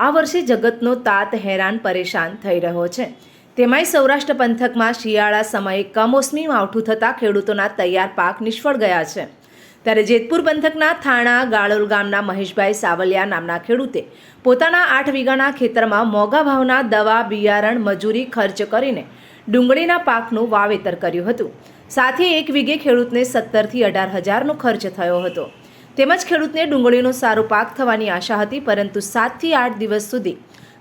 આ વર્ષે જગતનો તાત હેરાન પરેશાન થઈ રહ્યો છે. તેમાંય સૌરાષ્ટ્ર પંથકમાં શિયાળા સમયે કમોસમી માવઠું થતાં ખેડૂતોના તૈયાર પાક નિષ્ફળ ગયા છે. ત્યારે જેતપુર પંથકના થાણા, ગાળોલ ગામના મહેશભાઈ સાવલિયા નામના ખેડૂતે પોતાના આઠ વીઘાના ખેતરમાં મોંઘા ભાવના દવા, બિયારણ, મજૂરી ખર્ચ કરીને ડુંગળીના પાકનું વાવેતર કર્યું હતું. સાથે એક વીઘે ખેડૂતને સત્તરથી અઢાર હજારનો ખર્ચ થયો હતો. તેમજ ખેડૂતને ડુંગળીનો સારો પાક થવાની આશા હતી, પરંતુ સાતથી આઠ દિવસ સુધી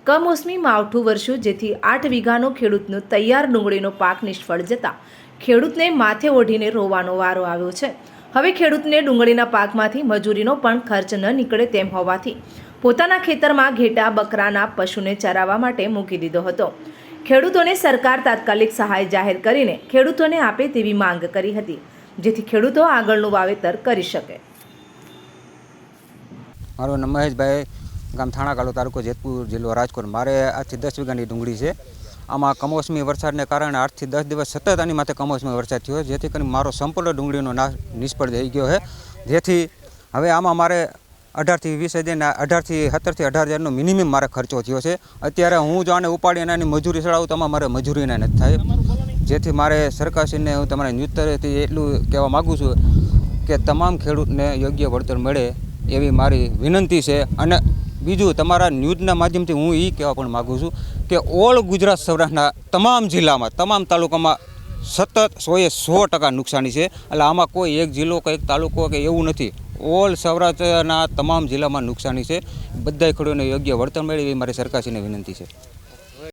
કમોસમી માવઠું વરસ્યું, જેથી આઠ વીઘાનો ખેડૂતનો તૈયાર ડુંગળીનો પાક નિષ્ફળ જતા ખેડૂતને માથે ઓઢીને રોવાનો વારો આવ્યો છે. હવે ખેડૂતને ડુંગળીના પાકમાંથી મજૂરીનો પણ ખર્ચ ન નીકળે તેમ હોવાથી પોતાના ખેતરમાં ઘેટા, બકરાના પશુને ચરાવવા માટે મૂકી દીધો હતો. ખેડૂતોને સરકાર તાત્કાલિક સહાય જાહેર કરીને ખેડૂતોને આપે તેવી માંગ કરી હતી, જેથી ખેડૂતો આગળનું વાવેતર કરી શકે. મારું નામ મહેશભાઈ, ગામ થાણા કાલો તાલુકો જેતપુર જિલ્લો રાજકોટ. મારે આજથી દસ વીઘાની ડુંગળી છે. આમાં કમોસમી વરસાદને કારણે આઠથી દસ દિવસ સતત આની માથે કમોસમી વરસાદ થયો. જેથી કરીને મારો સંપૂર્ણ ડુંગળીનો નાશ નિષ્ફળ થઈ ગયો છે. જેથી હવે આમાં મારે અઢારથી વીસ હજારના અઢારથી સત્તરથી અઢાર હજારનો મિનિમમ મારે ખર્ચો થયો છે. અત્યારે હું જો આને ઉપાડીને આની મજૂરી ચડાવું તો મારે મજૂરીને નથી થાય. જેથી મારે સરકારશ્રીને હું તમારા ન્યૂઝ એટલું કહેવા માગું છું કે તમામ ખેડૂતને યોગ્ય વળતર મળે. એવી મારી વિનંતી છે. અને બીજું, તમારા ન્યૂઝના માધ્યમથી હું એ કહેવા પણ માગું છું કે ઓલ ગુજરાત સૌરાષ્ટ્રના તમામ જિલ્લામાં, તમામ તાલુકામાં સતત સોએ સો ટકા નુકસાની છે. એટલે આમાં કોઈ એક જિલ્લો કે એક તાલુકો કે એવું નથી. ઓલ સૌરાષ્ટ્રના તમામ જિલ્લામાં નુકસાની છે. બધા ખેડૂતોને યોગ્ય વળતર મળે એવી મારી સરકારશ્રીને વિનંતી છે.